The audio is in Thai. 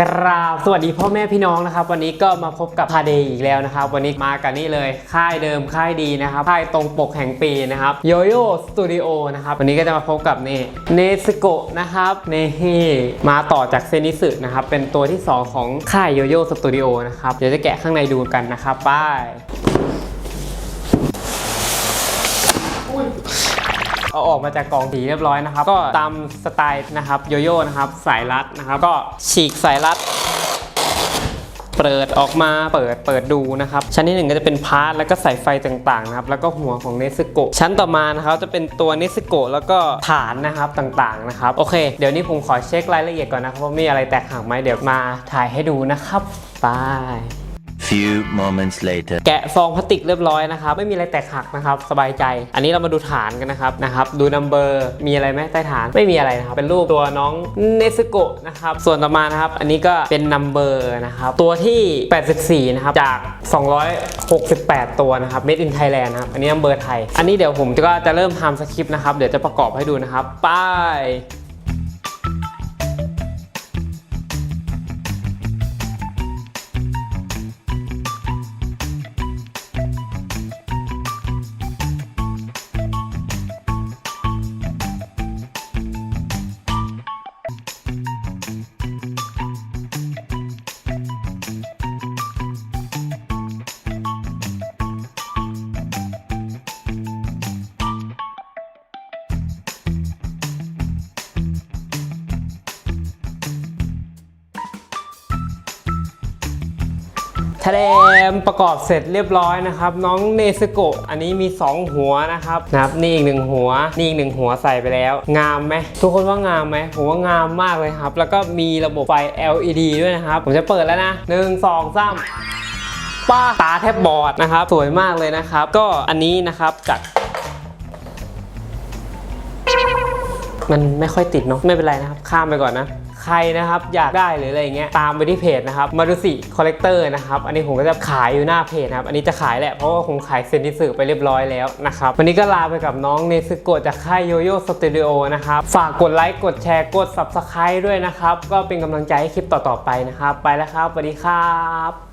กราบสวัสดีพ่อแม่พี่น้องนะครับ วันนี้ก็มาพบกับพาเดย์อีกแล้วนะครับ วันนี้มากันนี่เลย ค่ายเดิมค่ายดีนะครับค่ายตรงปกแห่งปีนะครับโยโย่สตูดิโอนะครับวันนี้ก็จะมาพบกับนี่เนสโกะนะครับเนเฮมาต่อจากเซนิสึนะครับเป็นตัวที่ 2 ของค่ายโยโย่สตูดิโอนะครับเดี๋ยวจะแกะข้างในดูกันนะครับไป้าย เอาออกมาจากกล่องสีเรียบร้อยนะครับ ก็ตามสไตล์นะครับโยโย่นะครับสายรัดนะครับ ก็ฉีกสายรัดเปิดออกมาเปิดเปิดดูนะครับ ชั้นที่หนึ่งก็จะเป็นพาร์ทแล้วก็สายไฟต่างๆนะครับแล้วก็หัวของเนสโกชั้นต่อมานะครับจะเป็นตัวเนสโกแล้วก็ฐานนะครับต่างๆนะครับโอเค เดี๋ยวนี้ผมขอเช็ครายละเอียดก่อนนะครับว่ามีอะไรแตกหักไหมเดี๋ยวมาถ่ายให้ดูนะครับไป Few moments later. แกะซองพลาสติกเรียบร้อยนะครับ ไม่มีอะไรแตกหักนะครับ สบายใจ อันนี้เรามาดูฐานกันนะครับ นะครับ ดูนัมเบอร์ มีอะไรไหมใต้ฐาน ไม่มีอะไรนะครับ เป็นรูปตัวน้องเนสโกะนะครับ ส่วนต่อมานะครับ อันนี้ก็เป็นนัมเบอร์นะครับ ตัวที่ 84 นะครับ จาก 268 ตัวนะครับ made in Thailand นะครับ อันนี้นัมเบอร์ไทย อันนี้เดี๋ยวผมก็จะเริ่มทำสคริปต์นะครับ เดี๋ยวจะประกอบให้ดูนะครับ ไป ทะเลมประกอบเสร็จเรียบร้อยนะครับ น้องเนสโกะอันนี้มี 2 หัวนะครับนะครับ นี่อีกหนึ่งหัว นี่อีกหนึ่งหัวใส่ไปแล้ว งามไหมทุกคนว่างามไหมผมว่างามมากเลยครับ แล้วก็มีระบบไฟ LED ด้วยนะครับ ผมจะเปิดแล้วนะหนึ่งสองสามป้าตาแทบบอดนะครับ สวยมากเลยนะครับ ก็อันนี้นะครับจากมันไม่ค่อยติดเนาะไม่เป็นไรนะครับ ข้ามไปก่อนนะ ใครนะครับอยากได้หรืออะไรเงี้ยตามไปที่เพจนะครับมารุสิคอลเลกเตอร์นะครับอันนี้ผมก็จะขายอยู่หน้าเพจนะครับอันนี้จะขายแหละเพราะว่าผมขายเซนติสึไปเรียบร้อยแล้วนะครับวันนี้ก็ลาไปกับน้องเนซึโกะจากค่ายโยโย่สตูดิโอนะครับฝากกดไลค์กดแชร์กด Subscribe ด้วยนะครับก็เป็นกำลังใจให้คลิปต่อๆไปนะครับ ไปแล้วครับสวัสดีครับ